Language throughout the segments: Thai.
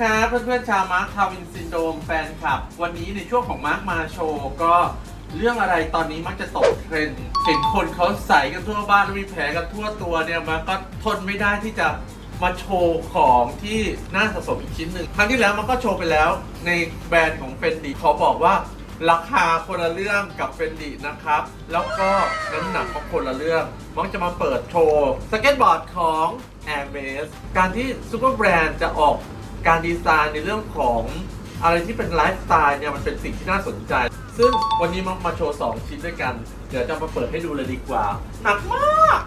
ครับเพื่อนๆชาวมาร์คทาวินซินโดมแฟนคลับ วันนี้ในช่วงของมาร์คมาโชว์ก็เรื่องอะไรตอนนี้มักจะตกเทรนด์เห็นคนเขาใส่กันทั่วบ้านแล้วมีแผลกันทั่วตัวเนี่ยมาก็ทนไม่ได้ที่จะมาโชว์ของที่น่าสะสมอีกชิ้นหนึ่งครั้งที่แล้วมันก็โชว์ไปแล้วในแบรนด์ของเฟนดีขอบอกว่าราคาคนละเรื่องกับเฟนดีนะครับ แล้วก็น้ำหนักก็คนละเรื่องมักจะมาเปิดโชว์สเก็ตบอร์ดของ Air m a s การที่ซูเปอร์แบรนด์จะออก การดีไซน์ในเรื่องของอะไรที่เป็นไลฟ์สไตล์เนี่ยมันเป็นสิ่งที่น่าสนใจ ซึ่งวันนี้มามาโชว์ 2 ชิ้นด้วยกัน เดี๋ยวจะมาเปิดให้ดูเลยดีกว่า หนักมาก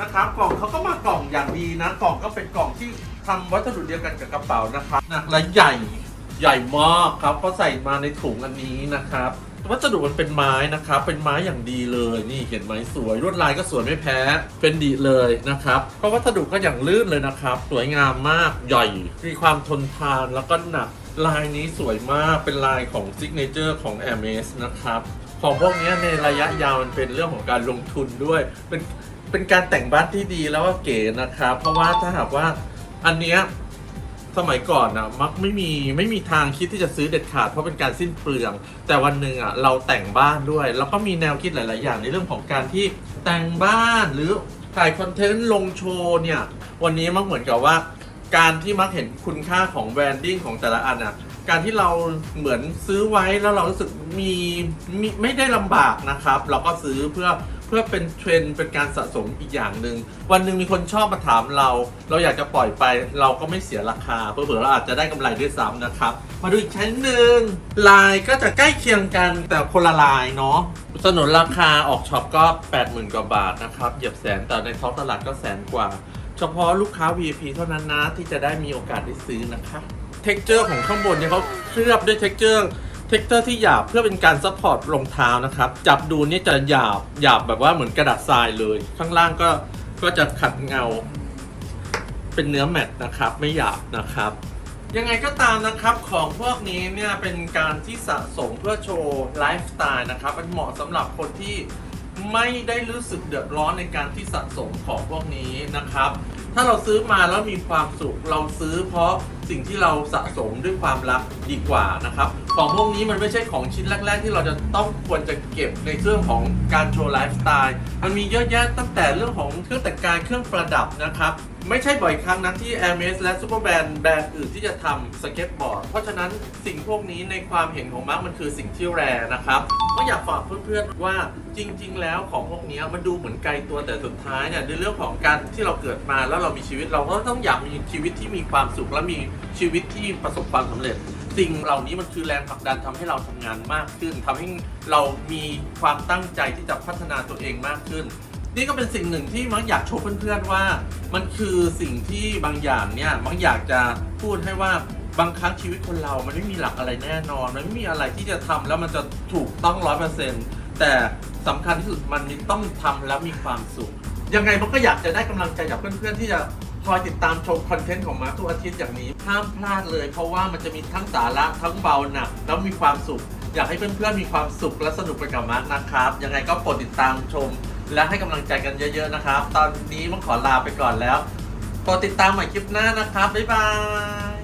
นะครับกล่องเขาก็มากล่องอย่างดีนะ กล่องก็เป็นกล่องที่ทำวัสดุเดียวกันกับกระเป๋านะครับหนักและใหญ่ใหญ่มากครับเขาใส่มาในถุงอันนี้นะครับ วัสดุมันเป็นไม้นะครับ เป็นไม้อย่างดีเลยนี่เห็นไหมสวยลวดลายก็สวยไม่แพ้เป็นดีเลยนะครับเพราะวัสดุก็อย่างลื่นเลยนะครับ สวยงามมากใหญ่ มีความทนทานแล้วก็หนักลายนี้สวยมากเป็นลายของซิกเนเจอร์ของ a i r m e s นะครับ ของพวกนี้ในระยะยาวมันเป็นเรื่องของการลงทุนด้วย เป็นเป็นการแต่งบ้านที่ดีแล้วก็เก๋นะครับ เพราะว่าถ้าหากว่าอันเนี้ย สมัยก่อนนะมักไม่มีไม่มีทางคิดที่จะซื้อเด็ดขาดเพราะเป็นการสิ้นเปลือง แต่วันหนึ่งอะเราแต่งบ้านด้วย แล้วก็มีแนวคิดหลาย ๆ อย่างในเรื่องของการที่แต่งบ้านหรือถ่ายคอนเทนต์ลงโชว์เนี่ย วันนี้มักเหมือนกับว่า การที่มักเห็นคุณค่าของแบรนดิ้งของแต่ละอันอะการที่เราเหมือนซื้อไว้แล้วเรารู้สึกมีมีไม่ได้ลำบากนะครับ เราก็ซื้อเพื่อ เพื่อเป็นเทรนด์เป็นการสะสมอีกอย่างหนึ่งวันหนึ่งมีคนชอบมาถามเรา เราอยากจะปล่อยไป เราก็ไม่เสียราคาเผื่อเราอาจจะได้กำไรด้วยซ้ำนะครับ มาดูอีกชั้นหนึ่งลายก็จะใกล้เคียงกันแต่คนละลายเนาะสนุนราคาออกช็อปก็ 80,000 กว่าบาทนะครับเหยียบแสนแต่ในท้องตลาดก็แสนกว่า เฉพาะลูกค้า VIP เท่านั้นนะที่จะได้มีโอกาสได้ซื้อนะคะเท็กเจอร์ของข้างบนเนี่ยเขาเคลือบด้วยเท็กเจอร์ เท็กเจอร์ที่หยาบเพื่อเป็นการซัพพอร์ตรองเท้านะครับ จับดูนี่จะหยาบหยาบแบบว่าเหมือนกระดาษทรายเลย ข้างล่างก็ก็จะขัดเงา เป็นเนื้อแมตต์นะครับ ไม่หยาบนะครับ ยังไงก็ตามนะครับของพวกนี้เนี่ยเป็นการที่สะสมเพื่อโชว์ไลฟ์สไตล์นะครับ มันเหมาะสำหรับคนที่ไม่ได้รู้สึกเดือดร้อนในการที่สะสมของพวกนี้นะครับ ถ้าเราซื้อมาแล้วมีความสุขเราซื้อเพราะ สิ่งที่เราสะสมด้วยความรักดีกว่านะครับของพวกนี้มันไม่ใช่ของชิ้นแรก ๆ ที่เราจะต้องควรจะเก็บในเรื่องของการโชว์ไลฟ์สไตล์มันมีเยอะแยะตั้งแต่เรื่องของเครื่องแต่งกายเครื่องประดับนะครับไม่ใช่บ่อยครั้งนะที่ a i r m e s และ Super b a n d แบรนด์อื่นที่จะทำสเก็ตบอร์ด เพราะฉะนั้นสิ่งพวกนี้ในความเห็นของมาร์กมันคือสิ่งที่แรนะครับ ก็อยากฝากเพื่อนๆว่าจริง ๆ แล้วของพวกนี้มันดูเหมือนไกลตัวแต่สุดท้ายเนี่ยในเรื่องของการที่เราเกิดมาแล้วเรามีชีวิตเราก็ต้องอยากมีชีวิตที่มีความสุขและมีชีวิตที่ประสบความสำเร็จ สิ่งเหล่านี้มันคือแรงผลักดันทำให้เราทำงานมากขึ้นทำให้เรามีความตั้งใจที่จะพัฒนาตัวเองมากขึ้น นี่ก็เป็นสิ่งหนึ่งที่มักอยากโชว์เพื่อนๆว่า มันคือสิ่งที่บางอย่างเนี่ยมักอยากจะพูดให้ว่าบางครั้งชีวิตคนเรา มันไม่มีหลักอะไรแน่นอน มันไม่มีอะไรที่จะทำแล้วมันจะถูกต้องร้อยเปอร์เซ็นต์แต่สำคัญที่สุดมันต้องทำแล้วมีความสุข ยังไงมันก็อยากจะได้กำลังใจจากเพื่อนๆที่จะ คอยติดตามชมคอนเทนต์ของมาร์คทุกอาทิตย์อย่างนี้ห้ามพลาดเลย เพราะว่ามันจะมีทั้งสาระทั้งเบาหนักแล้วมีความสุข อยากให้เพื่อนๆมีความสุขและสนุกไปกับมาร์คนะครับ ยังไงก็โปรดติดตามชม และให้กำลังใจกันเยอะๆนะครับ ตอนนี้มังขอลาไปก่อนแล้วโปรดติดตามใหม่คลิปหน้านะครับบ๊ายบาย